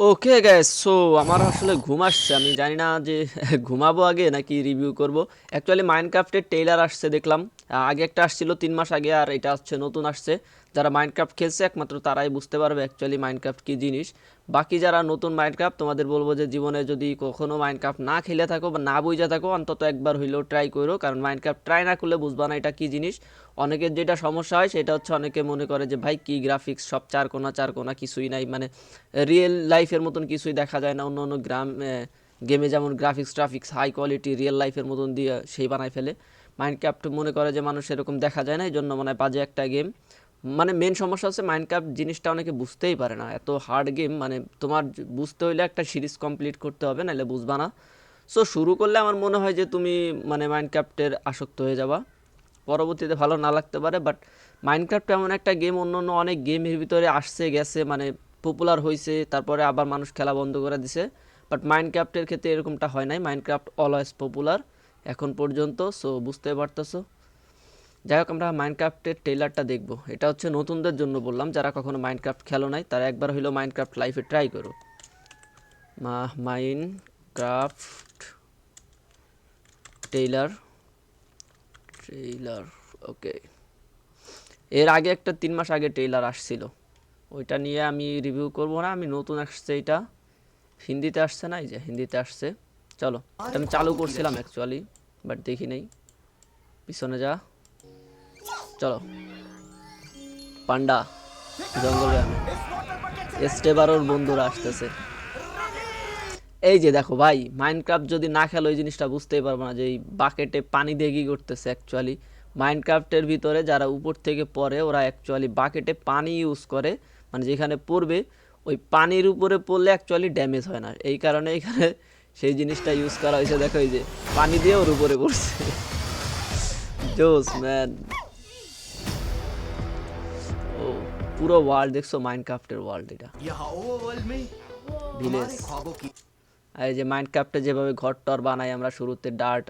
ওকে gas so আমার আসলে ঘুম আসছে। আমি জানি না যে ঘুমাবো আগে নাকি রিভিউ করব। অ্যাকচুয়ালি মাইনক্রাফটের টেইলার আসছে, দেখলাম। আগে একটা আসছিল তিন মাস আগে, আর এটা আসছে নতুন আসছে। যারা মাইনক্রাফট খেলছে, একমাত্র তারাই বুঝতে পারবে অ্যাকচুয়ালি মাইনক্রাফট কী জিনিস। বাকি যারা নতুন মাইনক্রাফট তোমাদের বলব যে জীবনে যদি কখনো মাইনক্রাফট না খেলে থাকো বা না বুঝে থাকো, অন্তত একবার হইলেও ট্রাই করো, কারণ মাইনক্রাফট ট্রাই না করলে বুঝবা না এটা কী জিনিস। অনেকের যেটা সমস্যা হয়, সেটা হচ্ছে অনেকে মনে করে যে, ভাই, কী গ্রাফিক্স সব চার কোনা চার কোনা কিছুই নাই। মানে রিয়েল লাইফের মতন কিছুই দেখা যায় না। অন্য অন্য গ্রাম গেমে যেমন graphics traffics high quality real লাইফের মতন দিয়ে সেই বানায় ফেলে। মাইনক্রাফট মনে করে যে, মানুষ এরকম দেখা যায় না এই জন্য মানে বাজে একটা গেম মানে মেন সমস্যা হচ্ছে মাইনক্রাফট জিনিসটা অনেকে বুঝতেই পারে না। এত হার্ড গেম মানে তোমার বুঝতে হইলে একটা সিরিজ কমপ্লিট করতে হবে নাহলে বুঝবা না। সো শুরু করলে আমার মনে হয় যে তুমি মানে মাইনক্রাফটের আসক্ত হয়ে যাবা। পরবর্তীতে ভালো না লাগতে পারে বাট মাইনক্রাফট এমন একটা গেম অন্য অন্য অনেক গেমের ভিতরে আসছে, গেছে মানে পপুলার হয়েছে তারপরে আবার মানুষ খেলা বন্ধ করে দিছে। বাট মাইনক্রাফটের ক্ষেত্রে এরকমটা হয় নাই মাইনক্রাফট অলওয়েজ পপুলার এখন পর্যন্ত সো বুঝতে পারতেছো। যাই হোক, আমরা মাইনক্রাফটের ট্রেলারটা দেখব। এটা হচ্ছে নতুনদের জন্য বললাম, যারা কখনো মাইনক্রাফট খেলো নাই, তারা একবার হইলেও মাইনক্রাফট লাইফে ট্রাই করো। মাইনক্রাফট টেইলার ট্রেইলার ওকে এর আগে একটা তিন মাস আগে ট্রেইলার আসছিল। ওইটা নিয়ে আমি রিভিউ করব না, আমি নতুন আসছে এটা হিন্দিতে আসছে না, এই যে হিন্দিতে আসছে। চলো আমি চালু করছিলাম অ্যাকচুয়ালি বাট দেখি নেই। পিছনে যা। চলো। পান্ডা, জঙ্গল গ্রামে এস্টেবারোর বন্ধুরা আসতেছে। এই যে দেখো ভাই মাইনক্রাফট যদি না খেলো, এই জিনিসটা বুঝতেই পারব না যে এই বাকেটে পানি দিয়ে কি করতেছে অ্যাকচুয়ালি মাইনক্রাফটের ভিতরে যারা উপর থেকে পড়ে, ওরা অ্যাকচুয়ালি বাকেটে পানি ইউজ করে। মানে যেখানে পড়বে, ওই পানির উপরে পড়লে অ্যাকচুয়ালি ড্যামেজ হয় না। এই কারণে এখানে সেই জিনিসটা ইউজ করা হয়েছে। দেখো এই যে, পানি দিয়ে ওর উপরে পড়ছে। জোস ম্যান পুরো ওয়ার্ল্ড দেখছ মাইনক্রাফটের ওয়ার্ল্ড এটা এই যে মাইনক্রাফটে যেভাবে ঘর টর বানাই আমরা শুরুতে ডার্ট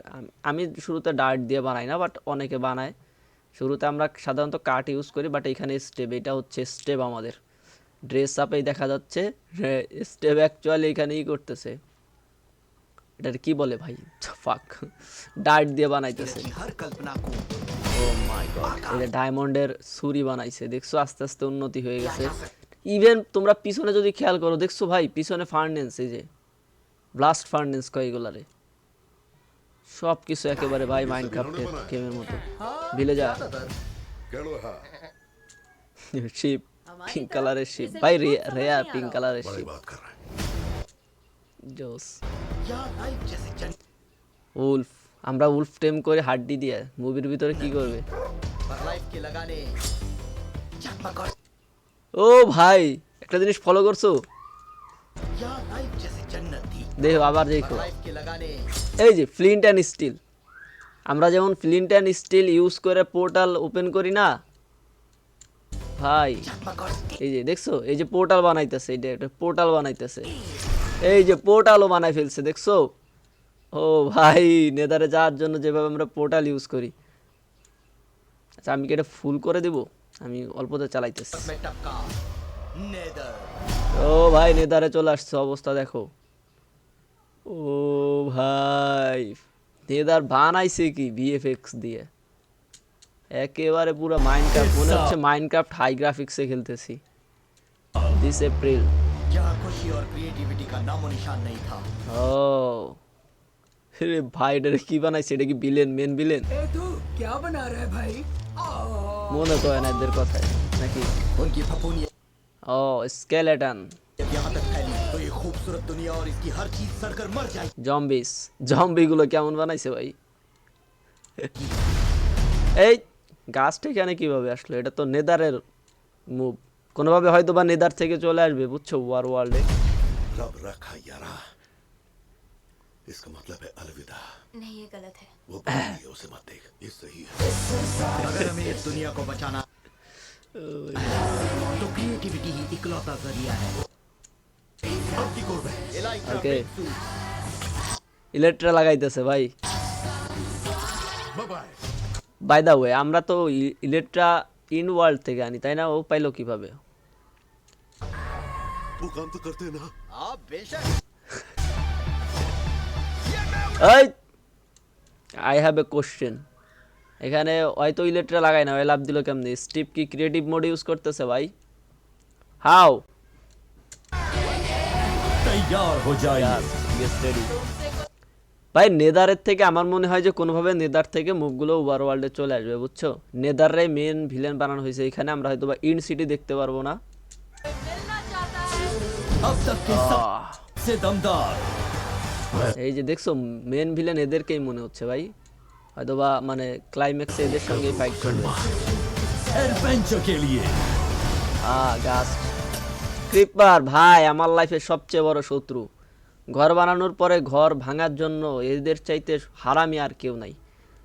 আমি শুরুতে ডার্ট দিয়ে বানাই না বাট অনেকে বানায় শুরুতে আমরা সাধারণত কাঠ ইউজ করি বাট এখানে স্টেপ এটা হচ্ছে স্টেপ আমাদের ড্রেস আপেই দেখা যাচ্ছে স্টেপ অ্যাকচুয়ালি এখানেই করতেছে এটার কি বলে ভাই ফাক ডার্ট দিয়ে বানাইতেছে এটা ডায়মন্ডের ছুরি বানাইছে দেখছ আস্তে আস্তে উন্নতি হয়ে গেছে। ইভেন তোমরা পিছনে যদি খেয়াল করো দেখছ ভাই পিছনে ফার্নেন্স এই যে ব্লাস্ট ফার্নেন্স কয়েকগুলারে সব কিছু একেবারে ভাই মাইন্ড কাপের গেমের মতো। ভিলেজার শিপ পিঙ্ক কালারের শিপ ভাই রেয়ার পিঙ্ক কালারের শিপ জোস উলফ আমরা উলফ টেম করে হাড্ডি দিয়ে, মুভির ভিতরে কি করবে? ও ভাই, একটা জিনিস ফলো করছ? দেখো, আবার দেখো। এই যে ফ্লিন্ট অ্যান্ড স্টিল আমরা যেমন ফ্লিন্ট অ্যান্ড স্টিল ইউজ করে পোর্টাল ওপেন করি না, ভাই, এই যে, দেখছ? এই যে পোর্টাল বানাইতেছে, এটা একটা পোর্টাল বানাইতেছে। এই যে পোর্টালও বানাই ফেলছে, দেখছ? ও ভাই, নেদারে যাওয়ার জন্য যেভাবে আমরা পোর্টাল ইউজ করি। আচ্ছা আমি কি এটা ফুল করে দেব? আমি অল্পতে চালাইতেছি। ও ভাই, নেদারে চলে আসছে, অবস্থা দেখো। ও ভাই, নেদার বানাইছে কি ভিএফএক্স দিয়ে? একেবারে পুরো মাইনক্রাফট মনে হচ্ছে মাইনক্রাফট হাই গ্রাফিক্সে খেলতেছি। দিস এপ্রিল ও। রে ভাই এটা কি বানাইছে? এটা কি বিলেন মেন বিলেন ভাই? মনে তো হয় না এদের কথায় নাকি? ও স্কেলেটন জম্বিস জম্বিগুলো কেমন বানাইছে ভাই? এই গাছটা এখানে কীভাবে আসলো? এটা তো নেদারের মুভ কোনোভাবে হয়তো বা নেদার থেকে চলে আসবে বুঝছ ওয়ার ওয়ার্ল্ডে इसका मतलब है अलविदा नहीं ये गलत है वो बात है उसे मत देख ये सही है अगर हमें इस दुनिया को बचाना तो क्रिएटिविटी ही इकलौता जरिया है अब की করবে এলাইট্রা ওকে ব্রেকথ্রু ইলেকট্রা লাগাইতেছে ভাই bye bye by the way আমরা তো ইলেকট্রা ইন ওয়ার্ল্ড থেকে আনি তাই না ও পাইলো কিভাবে वो काम तो करते ना আই হ্যাভ এ কোশ্চেন এখানে হয়তো ইলেকট্রা লাগাই না লাভ দিল কেমনি? স্টিপ কি ক্রিয়েটিভ মোড ইউজ করতেছে ভাই? হাও ভাই নেদারের থেকে আমার মনে হয় যে কোনোভাবে নেদার থেকে মুখগুলো ওভার ওয়ার্ল্ডে চলে আসবে বুঝছ? নেদাররাই মেন ভিলেন বানানো হয়েছে। এখানে আমরা হয়তো বা ইন সিটি দেখতে পারব না। এই যে দেখছ মেন ভিলেন এদেরকেই মনে হচ্ছে ভাই। হয়তো বা মানে ক্লাইম্যাক্সে এদের সঙ্গেই ফাইট করবে। ক্রিপার ভাই আমার লাইফের সবচেয়ে বড় শত্রু। ঘর বানানোর পরে ঘর ভাঙার জন্য এদের চাইতে হারামি আর কেউ নাই।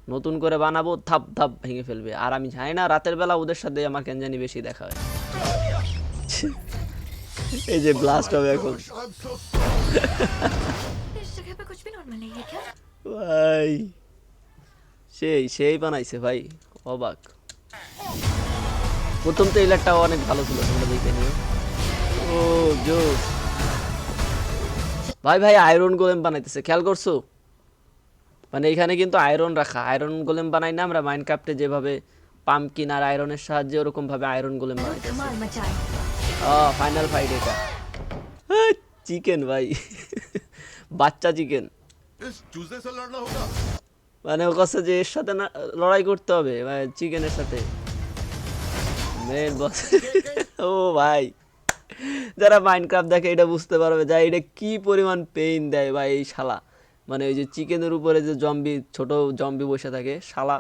নতুন করে বানাবো ধাপ ধাপ ভেঙে ফেলবে। আর আমি জানি না রাতের বেলা ওদের সাথে আমার কেন জানি বেশি দেখা হয়। এই যে ব্লাস্ট হবে এখন। ভাই সেই সেই বানাইছে ভাই অবাক। প্রথম ট্রেলারটা অনেক ভালো ছিল তোমরা দেখে নিও। ও জোস। ভাই ভাই আয়রন গোলেম বানাইতেছে খেয়াল করছ? মানে এখানে কিন্তু আয়রন রাখা আয়রন গোলেম বানাই না আমরা মাইন্ড কাপটে যেভাবে পাম্পকিন আর আয়রনের সাহায্যে ওরকম ভাবে আয়রন গোলেম বানাই ও ফাইনাল ফাইট এটা। চিকেন ভাই। বাচ্চা চিকেন। মানে ও কাছে যে এর সাথে না লড়াই করতে হবে মানে চিকেনের সাথে। মেন বস ও ভাই যারা মাইনক্রাফট দেখে এটা বুঝতে পারবে যা এটা কি পরিমাণ পেইন দেয় ভাই এই শালা। মানে ওই যে চিকেনের উপরে যে জম্বি ছোট জম্বি বসে থাকে শালা।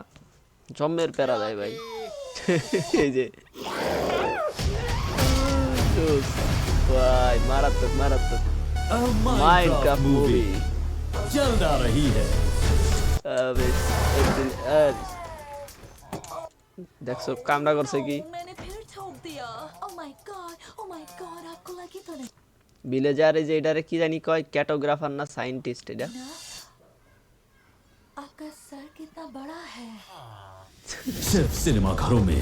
জম্মের প্যারা দেয় ভাই। এই যে। ভাই মারাত্মক মারাত্মক। মাইনক্রাফট মুভি जल्द आ रही है দেখছো কামড়া করছে কি मैंने फिर ठोक दिया oh my god oh my god आपको लगी तो नहीं ভিলেজার এই যে এটারে কি জানি কয় ক্যাটোগ্রাফার না সাইন্টিস্ট এটা ना आपका सर कितना बड़ा है सिर्फ सिनेमा घरों में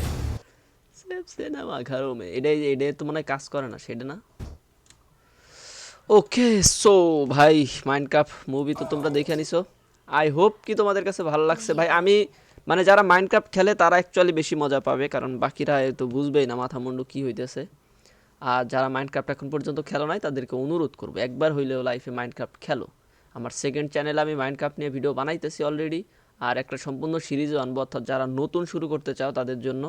সিনেমা ঘরো মে এটাই এটা তো মনে হয় কাজ করে না সেটা না ওকে সো ভাই মাইনক্রাফট মুভি তো তোমরা দেখে নিছো। আই হোপ কি তোমাদের কাছে ভালো লাগছে। ভাই, আমি মানে যারা মাইনক্রাফট খেলে, তারা অ্যাকচুয়ালি বেশি মজা পাবে, কারণ বাকিরা তো বুঝবেই না মাথা মুন্ডু কী হইতেছে। আর যারা মাইনক্রাফট এখন পর্যন্ত খেলো নাই, তাদেরকে অনুরোধ করব, একবার হইলেও লাইফে মাইনক্রাফট খেলো। আমার সেকেন্ড চ্যানেলে আমি মাইনক্রাফট নিয়ে ভিডিও বানাইতেছি অলরেডি আর একটা সম্পূর্ণ সিরিজও আনব, অর্থাৎ যারা নতুন শুরু করতে চাও তাদের জন্য।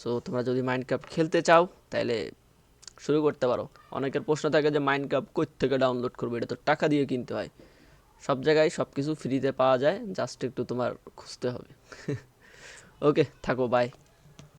সো তোমরা যদি মাইনক্রাফট খেলতে চাও তাহলে শুরু করতে পারো। অনেকের প্রশ্ন থাকে যে মাইন্ড কাপ কই থেকে ডাউনলোড করব? এটা তো টাকা দিয়ে কিনতে হয়। সব জায়গায় সব কিছু ফ্রিতে পাওয়া যায় জাস্ট একটু তোমার খুঁজতে হবে। ওকে থাকো বাই